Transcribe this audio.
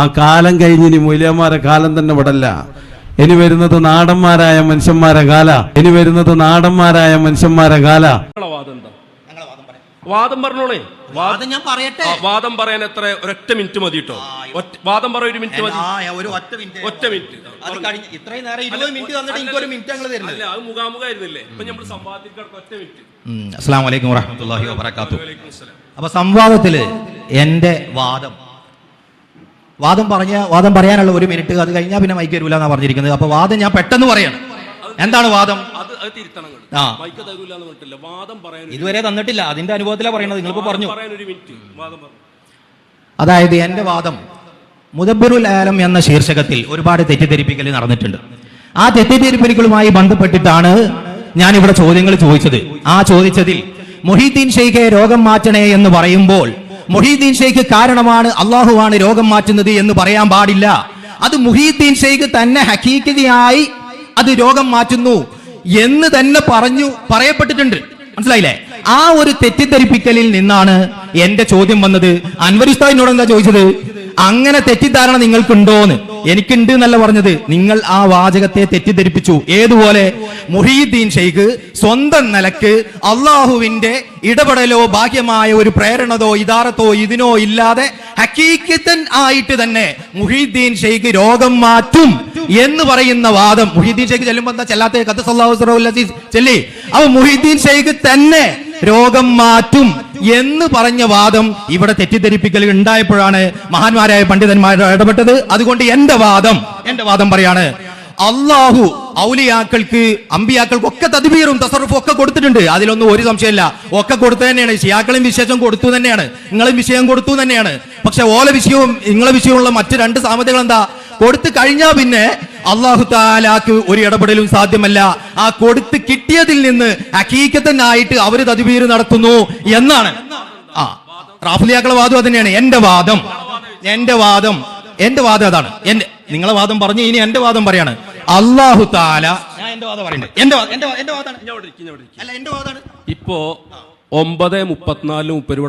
ആ കാലം കഴിഞ്ഞ് ഇനി മൂല്യന്മാരെ കാലം തന്നെ വിടല്ല. ഇനി വരുന്നത് നാടന്മാരായ മനുഷ്യന്മാരെ കാല. ഇനി വരുന്നത് നാടന്മാരായ മനുഷ്യന്മാരെ കാല. വാദം പറഞ്ഞോളേ. വാദം ഞാൻ പറയട്ടെ? വാദം പറയാൻ എത്ര ഒരൊറ്റ മിനിറ്റ് മതി കേട്ടോ. വാദം പറയാൻ ഒരു മിനിറ്റ് മതി. ആ, ഒരു ഒറ്റ മിനിറ്റ്. ഒറ്റ മിനിറ്റ്. അത് കഴിഞ്ഞ് ഇത്രയും നേരം ഇരുപത് മിനിറ്റ് തന്നിട്ട് എനിക്ക് ഒരു മിനിറ്റ് ഞങ്ങൾ തരുന്നില്ല അല്ല അത് മുഖാമുഖായിരുന്നില്ലേ? ഇപ്പൊ നമ്മൾ സംവാദത്തിൽ ഒറ്റ മിനിറ്റ്. അസ്സാം വലൈക്കും വറഹമത്തല്ലാഹി വാബർക്കാത്തു. അപ്പൊ സംവാദത്തിൽ എന്റെ വാദം വാദം പറഞ്ഞ വാദം പറയാനുള്ള ഒരു മിനിറ്റ് അത് കഴിഞ്ഞാൽ പിന്നെ മൈക്ക് തരൂല എന്നാ പറഞ്ഞിരിക്കുന്നത്. അപ്പൊ വാദം ഞാൻ പെട്ടെന്ന് പറയാണ്. എന്താണ് വാദം? ഇതുവരെ തന്നിട്ടില്ല. അതിന്റെ അനുഭവത്തിലാണ് പറയുന്നത് നിങ്ങളിപ്പോ പറഞ്ഞു. അതായത് എന്റെ വാദം മുദബ്ബിറുൽ ആലം എന്ന ശീർഷകത്തിൽ ഒരുപാട് തെറ്റിദ്ധരിപ്പിക്കൽ നടന്നിട്ടുണ്ട്. ആ തെറ്റിദ്ധരിപ്പിക്കലുമായി ബന്ധപ്പെട്ടിട്ടാണ് ഞാൻ ഇവിടെ ചോദ്യങ്ങൾ ചോദിച്ചത്. ആ ചോദിച്ചതിൽ മൊഹീദ്ദീൻ ഷെയ്ഖെ രോഗം മാറ്റണേ എന്ന് പറയുമ്പോൾ മൊഹീദ്ദീൻ ഷെയ്ഖ് കാരണമാണ് അള്ളാഹുവാണ് രോഗം മാറ്റുന്നത് എന്ന് പറയാൻ പാടില്ല. അത് മുഹീദ്ദീൻ ഷെയ്ഖ് തന്നെ ഹക്കീക്കതയായി അത് രോഗം മാറ്റുന്നു എന്ന് തന്നെ പറഞ്ഞു പറയപ്പെട്ടിട്ടുണ്ട്. മനസ്സിലായില്ലേ? ആ ഒരു തെറ്റിദ്ധരിപ്പിക്കലിൽ നിന്നാണ് എന്റെ ചോദ്യം വന്നത്. അൻവരിസ്താദിനോട് എന്താ ചോദിച്ചത്? അങ്ങനെ തെറ്റിദ്ധാരണ നിങ്ങൾക്കുണ്ടോന്ന്? എനിക്കുണ്ട് എന്നല്ല പറഞ്ഞത്. നിങ്ങൾ ആ വാചകത്തെ തെറ്റിദ്ധരിപ്പിച്ചു. ഏതുപോലെ? മുഹീദ്ദീൻ ഷെയ്ഖ് സ്വന്തം നിലയ്ക്ക് അള്ളാഹുവിന്റെ ഇടപെടലോ ഭാഗ്യമായ ഒരു പ്രേരണതോ ഇതാറത്തോ ഇതിനോ ഇല്ലാതെ ഹക്കീക്കത്തൻ ആയിട്ട് തന്നെ മുഹീദ്ദീൻ ഷെയ്ഖ് രോഗം മാറ്റും എന്ന് പറയുന്ന വാദം. മുഹീദ്ദീൻ ഷെയ്ഖ് ചെല്ലുമ്പോ എന്താ ചെല്ലാത്ത? കത്ത് സല്ലാഹു ചെല്ലി? അപ്പൊ മുഹീദ്ദീൻ ഷെയ്ഖ് തന്നെ രോഗം മാറ്റും. എന്ന് പറഞ്ഞ വാദം ഇവിടെ തെറ്റിദ്ധരിപ്പിക്കൽ ഉണ്ടായപ്പോഴാണ് മഹാന്മാരായ പണ്ഡിതന്മാർ ഇടപെട്ടത്. അതുകൊണ്ട് എന്റെ വാദം എന്റെ വാദം പറയാണ്. അള്ളാഹു ഔലിയാക്കൾക്ക് അമ്പിയാക്കൾക്ക് ഒക്കെ തദ്ബീറും തസറുഫും ഒക്കെ കൊടുത്തിട്ടുണ്ട്. അതിലൊന്നും ഒരു സംശയമില്ല. ഒക്കെ കൊടുത്തു തന്നെയാണ്. ഷിയാക്കളും വിശേഷം കൊടുത്തു തന്നെയാണ്. നിങ്ങളും വിഷയം കൊടുത്തു തന്നെയാണ്. പക്ഷെ ഓല വിഷയവും നിങ്ങളെ വിഷയമുള്ള മറ്റു രണ്ട് സാമ്യതകൾ എന്താ കൊടുത്തു കഴിഞ്ഞാൽ പിന്നെ അള്ളാഹു താലാക്ക് ഒരു ഇടപെടലും സാധ്യമല്ല. ആ കൊടുത്ത് കിട്ടിയതിൽ നിന്ന് അക്കീക്കത്തനായിട്ട് അവർ തദ്ബീർ നടത്തുന്നു എന്നാണ്. ആ റാഫുലിയാക്കളെ വാദം തന്നെയാണ് എന്റെ വാദം എന്റെ വാദം എന്റെ വാദം അതാണ്. എന്റെ നിങ്ങളെ വാദം പറഞ്ഞു ഇനി എന്റെ വാദം പറയാണ്. അള്ളാഹു താല ഇപ്പോ ഒമ്പത് മുപ്പത്തിനാലിന് മുപ്പത്